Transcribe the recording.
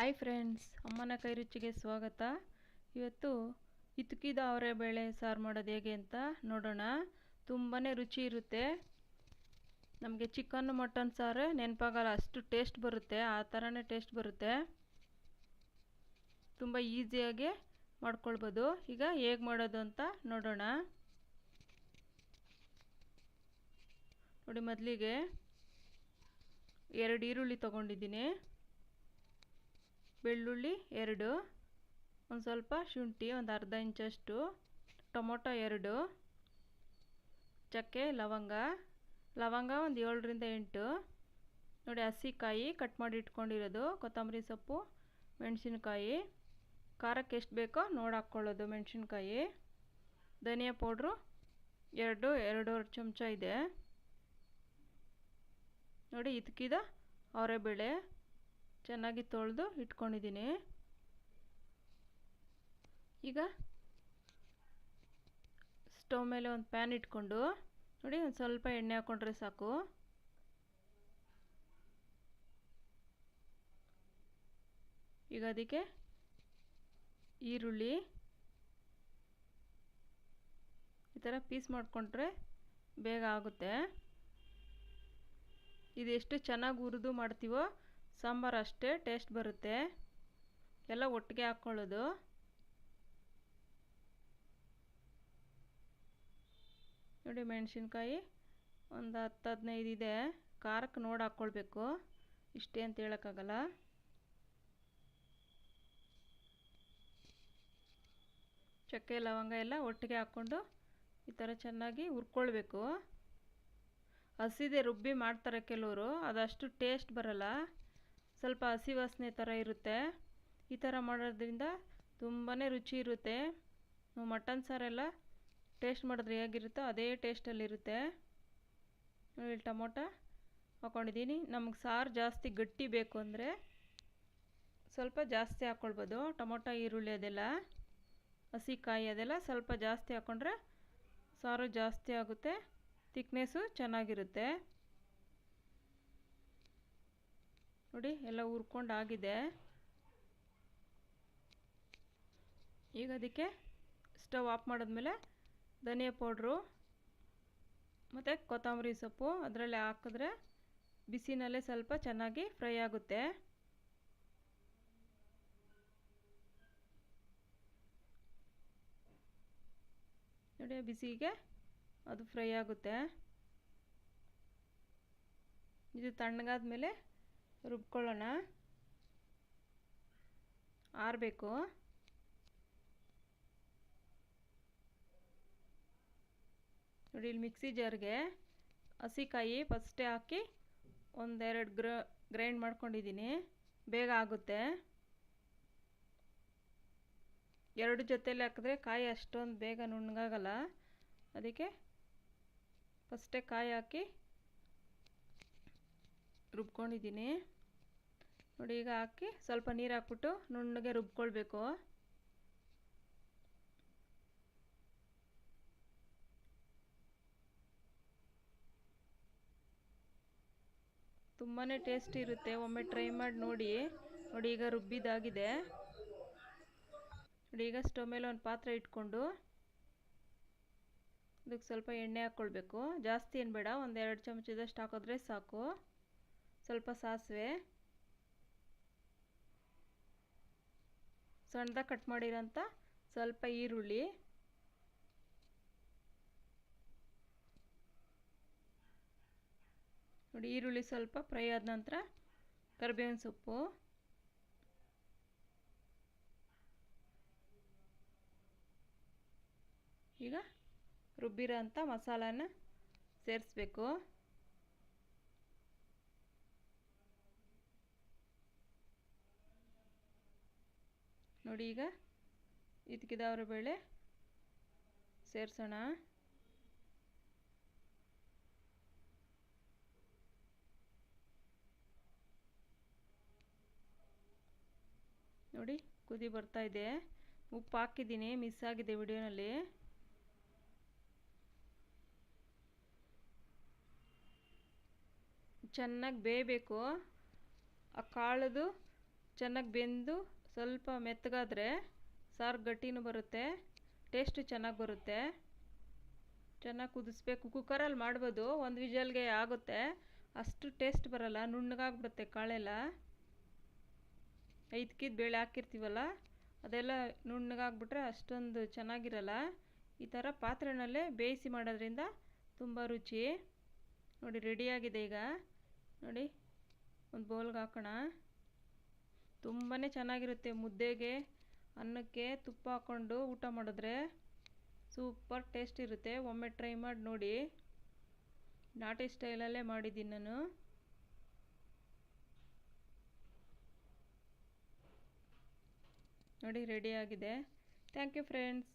Hi friends ಅಮ್ಮನ ಕೈ ರುಚಿಗೆ ಸ್ವಾಗತ. ಇವತ್ತು ಇತುಕಿದ ಅವರೆ ಬೇಳೆ ಸಾರು ಮಾಡೋದು ಹೇಗೆ ಅಂತ ನೋಡೋಣ. ತುಂಬಾ ರುಚಿ ಇರುತ್ತೆ. ನಮಗೆ ಚಿಕನ್ ಮಟನ್ ಸಾರು ನೆನಪಾಗಲ್ಲ, ಅಷ್ಟು ಟೇಸ್ಟ್ ಬರುತ್ತೆ, ಆ ಥರನೇ ಟೇಸ್ಟ್ ಬರುತ್ತೆ. ತುಂಬ ಈಸಿಯಾಗಿ ಮಾಡ್ಕೊಳ್ಬೋದು. ಈಗ ಹೇಗೆ ಮಾಡೋದು ಅಂತ ನೋಡೋಣ. ನೋಡಿ ಮೊದಲಿಗೆ ಎರಡು ಈರುಳ್ಳಿ ತೊಗೊಂಡಿದ್ದೀನಿ. ಬೆಳ್ಳುಳ್ಳಿ ಎರಡು, ಒಂದು ಸ್ವಲ್ಪ ಶುಂಠಿ, ಒಂದು ಅರ್ಧ ಇಂಚಷ್ಟು, ಟೊಮೊಟೊ ಎರಡು, ಚಕ್ಕೆ, ಲವಂಗ ಲವಂಗ ಒಂದು ಏಳರಿಂದ ಎಂಟು. ನೋಡಿ ಹಸಿಕಾಯಿ ಕಟ್ ಮಾಡಿ ಇಟ್ಕೊಂಡಿರೋದು, ಕೊತ್ತಂಬರಿ ಸೊಪ್ಪು, ಮೆಣಸಿನ್ಕಾಯಿ. ಖಾರಕ್ಕೆ ಎಷ್ಟು ಬೇಕೋ ನೋಡಿ ಹಾಕ್ಕೊಳ್ಳೋದು ಮೆಣಸಿನ್ಕಾಯಿ. ಧನಿಯಾ ಪೌಡ್ರು ಎರಡು, ಎರಡೂವರೆ ಚಮಚ ಇದೆ. ನೋಡಿ ಇದಕ್ಕಿದ ಅವರೆಬೇಳೆ. ಚೆನ್ನಾಗಿ ತೊಳೆದು ಇಟ್ಕೊಂಡಿದ್ದೀನಿ. ಈಗ ಸ್ಟವ್ ಮೇಲೆ ಒಂದು ಪ್ಯಾನ್ ಇಟ್ಕೊಂಡು, ನೋಡಿ ಒಂದು ಸ್ವಲ್ಪ ಎಣ್ಣೆ ಹಾಕ್ಕೊಂಡ್ರೆ ಸಾಕು. ಈಗ ಅದಕ್ಕೆ ಈರುಳ್ಳಿ, ಈ ಥರ ಪೀಸ್ ಮಾಡಿಕೊಂಡ್ರೆ ಬೇಗ ಆಗುತ್ತೆ. ಇದು ಎಷ್ಟು ಚೆನ್ನಾಗಿ ಹುರಿದು ಮಾಡ್ತೀವೋ ಸಾಂಬಾರು ಅಷ್ಟೇ ಟೇಸ್ಟ್ ಬರುತ್ತೆ. ಎಲ್ಲ ಒಟ್ಟಿಗೆ ಹಾಕ್ಕೊಳ್ಳೋದು ನೋಡಿ ಮೆಣಸಿನ್ಕಾಯಿ, ಒಂದು ಹತ್ತು ಹದಿನೈದು ಇದೆ. ಖಾರಕ್ಕೆ ನೋಡಿ ಹಾಕ್ಕೊಳ್ಬೇಕು ಇಷ್ಟೇ ಅಂತ ಹೇಳೋಕ್ಕಾಗಲ್ಲ. ಚಕ್ಕೆ, ಲವಂಗ ಎಲ್ಲ ಒಟ್ಟಿಗೆ ಹಾಕ್ಕೊಂಡು ಈ ಥರ ಚೆನ್ನಾಗಿ ಹುರ್ಕೊಳ್ಬೇಕು. ಹಸಿದೆ ರುಬ್ಬಿ ಮಾಡ್ತಾರೆ ಕೆಲವರು ಅದಷ್ಟು ಟೇಸ್ಟ್ ಬರಲ್ಲ. ಸ್ವಲ್ಪ ಹಸಿ ವಾಸನೆ ಥರ ಇರುತ್ತೆ. ಈ ಥರ ಮಾಡೋದ್ರಿಂದ ತುಂಬಾ ರುಚಿ ಇರುತ್ತೆ. ಮಟನ್ ಸಾರೆಲ್ಲ ಟೇಸ್ಟ್ ಮಾಡಿದ್ರೆ ಹೇಗಿರುತ್ತೋ ಅದೇ ಟೇಸ್ಟಲ್ಲಿರುತ್ತೆ ಇಲ್ಲಿ ಟೊಮೊಟೊ ಹಾಕ್ಕೊಂಡಿದ್ದೀನಿ ನಮಗೆ ಸಾರು ಜಾಸ್ತಿ ಗಟ್ಟಿ ಬೇಕು ಅಂದರೆ ಸ್ವಲ್ಪ ಜಾಸ್ತಿ ಹಾಕ್ಕೊಳ್ಬೋದು ಟೊಮೊಟೊ, ಈರುಳ್ಳಿ ಅದೆಲ್ಲ, ಹಸಿ ಕಾಯಿ ಅದೆಲ್ಲ ಸ್ವಲ್ಪ ಜಾಸ್ತಿ ಹಾಕ್ಕೊಂಡ್ರೆ ಸಾರು ಜಾಸ್ತಿ ಆಗುತ್ತೆ, ತಿಕ್ನೆಸ್ಸು ಚೆನ್ನಾಗಿರುತ್ತೆ. ನೋಡಿ, ಎಲ್ಲ ಹುರ್ಕೊಂಡು ಆಗಿದೆ ಈಗ ಅದಕ್ಕೆ ಸ್ಟವ್ ಆಫ್ ಮಾಡಿದ್ಮೇಲೆ ಧನಿಯಾ ಪೌಡ್ರು, ಮತ್ತು ಕೊತ್ತಂಬರಿ ಸೊಪ್ಪು, ಅದರಲ್ಲಿ ಹಾಕಿದ್ರೆ ಬಿಸಿನಲ್ಲೇ ಸ್ವಲ್ಪ ಚೆನ್ನಾಗಿ ಫ್ರೈ ಆಗುತ್ತೆ. ನೋಡಿ ಬಿಸಿಗೆ ಅದು ಫ್ರೈ ಆಗುತ್ತೆ. ಇದು ತಣ್ಣಗಾದ ಮೇಲೆ ರುಬ್ಕೊಳ್ಳೋಣ. ಆರಬೇಕು. ನೋಡಿ, ಇಲ್ಲಿ ಮಿಕ್ಸಿ ಜಾರ್ಗೆ ಹಸಿಕಾಯಿ ಫಸ್ಟೇ ಹಾಕಿ ಒಂದೆರಡು ಗ್ರ, ಗ್ರೈಂಡ್ ಮಾಡ್ಕೊಂಡಿದ್ದೀನಿ. ಬೇಗ ಆಗುತ್ತೆ. ಎರಡು ಜೊತೆಲಿ ಹಾಕಿದ್ರೆ ಕಾಯಿ ಅಷ್ಟೊಂದು ಬೇಗ ನುಣ್ಣಗಾಗಲ್ಲ. ಅದಕ್ಕೆ ಫಸ್ಟೇ ಕಾಯಿ ಹಾಕಿ ರುಬ್ಕೊಂಡಿದ್ದೀನಿ. ನೋಡಿ, ಈಗ ಹಾಕಿ ಸ್ವಲ್ಪ ನೀರು ಹಾಕ್ಬಿಟ್ಟು ನುಣ್ಣಗೆ ರುಬ್ಕೊಳ್ಬೇಕು. ತುಂಬಾ ಟೇಸ್ಟ್ ಇರುತ್ತೆ, ಒಮ್ಮೆ ಟ್ರೈ ಮಾಡಿ ನೋಡಿ. ನೋಡಿ, ಈಗ ರುಬ್ಬಿದಾಗಿದೆ ನೋಡಿ, ಈಗ ಸ್ಟವ್ ಮೇಲೆ ಒಂದು ಪಾತ್ರೆ ಇಟ್ಕೊಂಡು ಅದಕ್ಕೆ ಸ್ವಲ್ಪ ಎಣ್ಣೆ ಹಾಕ್ಕೊಳ್ಬೇಕು. ಜಾಸ್ತಿ ಏನು ಬೇಡ ಒಂದು ಎರಡು ಚಮಚದಷ್ಟು ಹಾಕಿದ್ರೆ ಸಾಕು. ಸ್ವಲ್ಪ ಸಾಸಿವೆ. ಸಣ್ಣದಾಗಿ ಕಟ್ ಮಾಡಿರೋಂಥ ಸ್ವಲ್ಪ ಈರುಳ್ಳಿ. ನೋಡಿ, ಈರುಳ್ಳಿ ಸ್ವಲ್ಪ ಫ್ರೈ ಆದ ನಂತರ ಕರಿಬೇವಿನ ಸೊಪ್ಪು. ಈಗ ರುಬ್ಬಿರೋ ಅಂಥ ಮಸಾಲಾನ ಸೇರಿಸ್ಬೇಕು. ನೋಡಿ ಈಗ ಇದಕ್ಕಿದವ್ರ ಬೇಳೆ. ಸೇರಿಸೋಣ. ನೋಡಿ, ಕುದಿ ಬರ್ತಾ ಇದೆ. ಉಪ್ಪು ಹಾಕಿದ್ದೀನಿ, ಮಿಸ್ ಆಗಿದೆ ವಿಡಿಯೋನಲ್ಲಿ. ಚೆನ್ನಾಗಿ ಬೇಯಬೇಕು. ಆ ಕಾಳದು ಚೆನ್ನಾಗಿ ಬೆಂದು ಸ್ವಲ್ಪ ಮೆತ್ತಗಾದರೆ ಸಾರು ಗಟ್ಟಿನೂ ಬರುತ್ತೆ ಟೇಸ್ಟು ಚೆನ್ನಾಗಿ ಬರುತ್ತೆ. ಚೆನ್ನಾಗಿ ಕುದಿಸ್ಬೇಕು. ಕುಕ್ಕರಲ್ಲಿ ಮಾಡ್ಬೋದು, ಒಂದು ವಿಜಲ್ಗೆ ಆಗುತ್ತೆ. ಅಷ್ಟು ಟೇಸ್ಟ್ ಬರಲ್ಲ, ನುಣ್ಣಗಾಗ್ಬಿಡುತ್ತೆ ಕಾಳೆಲ್ಲ. ಐದ್ಕಿದ ಬೇಳೆ ಹಾಕಿರ್ತೀವಲ್ಲ, ಅದೆಲ್ಲ ನುಣ್ಣಗಾಗ್ಬಿಟ್ರೆ ಅಷ್ಟೊಂದು ಚೆನ್ನಾಗಿರಲ್ಲ. ಈ ಥರ ಪಾತ್ರೆನಲ್ಲೇ ಬೇಯಿಸಿ ಮಾಡೋದ್ರಿಂದ ತುಂಬ ರುಚಿ. ನೋಡಿ ರೆಡಿಯಾಗಿದೆ ಈಗ. ನೋಡಿ, ಒಂದು ಬೌಲ್ಗೆ ಹಾಕೋಣ. ತುಂಬಾ ಚೆನ್ನಾಗಿರುತ್ತೆ ಮುದ್ದೆಗೆ, ಅನ್ನಕ್ಕೆ ತುಪ್ಪ ಹಾಕ್ಕೊಂಡು ಊಟ ಮಾಡಿದ್ರೆ ಸೂಪರ್ ಟೇಸ್ಟ್ ಇರುತ್ತೆ. ಒಮ್ಮೆ ಟ್ರೈ ಮಾಡಿ ನೋಡಿ. ನಾಟಿ ಸ್ಟೈಲಲ್ಲೇ ಮಾಡಿದ್ದೀನಿ ನಾನು. ನೋಡಿ ರೆಡಿಯಾಗಿದೆ ಥ್ಯಾಂಕ್ ಯು ಫ್ರೆಂಡ್ಸ್.